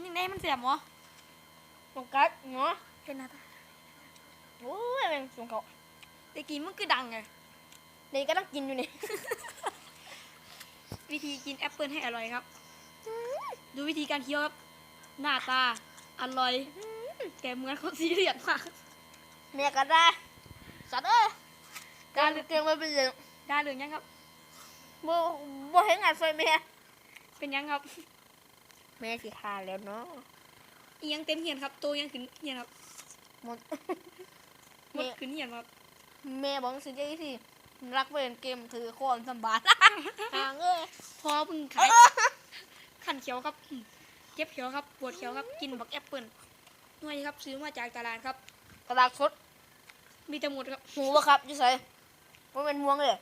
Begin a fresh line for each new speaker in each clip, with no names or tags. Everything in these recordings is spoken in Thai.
กินยังไงมันแสบหมอ
ตรงกัดเนาะ
เป็นหน้าตา
โอ้ยแม่งสงเขา
ตะกี้มันคือดังไง
นี่ก็ต้องกินอยู่นี่
วิธีกินแอปเปิลให้อร่อยครับ ดูวิธีการเคี้ยวครับ หน้าตาอร่อยแต่เหมือนคนซีเรียสมาก
เมียก็ได้สัตว์เอ้ยการเก่งมาเป็นยัง
ได้เลยยังครับ
บ่บ่เห็นงานซอยเมีย
เป็นยังครับ
แม่สิขาแล้วเนาะ
อียังเต็มเหียนครับ ตัวยังขึ้นเหียนครับ
หมด
หมดขึ้นเหียนครับ
แม่บอกสิได้ที่รักเล่นเกมถือโคนสมบัติห่างเอ้ย
พอเพึ่งขายขันเขียวครับอืมเจ็บเขียวครับ ปวดเขียวครับ กินบักแอปเปิลหน่วยครับ ซื้อมาจากตลาดครับ
กระดาษสด
มีแต่หมดครับ
หูบ่ครับอยู่ไสบ่เป็นม่วงเลย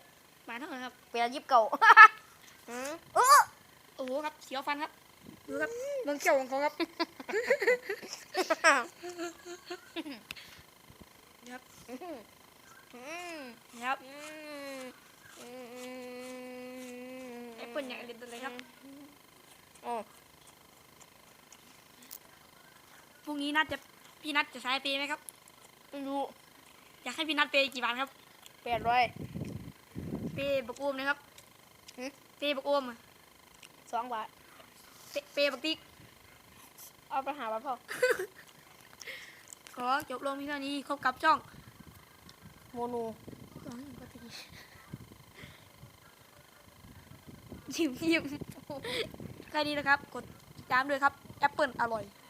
มาเท่านั้นครับ
เป็นอายิบเก่าอืมเออ
โอ้โหครับเขียวฟันครับ ดูครับเบิ่งเขียวของเขาครับครับ
อืม
ครับ
อืมอืม
แอปเปิลอย่างเด็ดเลยครับ
โอ้
พรุ่งนี้นัดจะพี่นัดจะใช้เปย์ไหมครับ
ไม่รู้
อยากให้พี่นัดเปย์กี่บาทครับ
แปดร้อย
เปย์บักโอมนะครับ
หึ
เปย์บักโอมอะ
สองบาท
เปเปย์บักติ๊ก
เอาไปหาบ้านพ่อ
ขอจบลงเพียงเท่านี้ครบกับช่อง
โมนู
ยิ้มยิ้มแค่นี้นะครับ กดติดตามด้วยครับ แอปเปิลอร่อย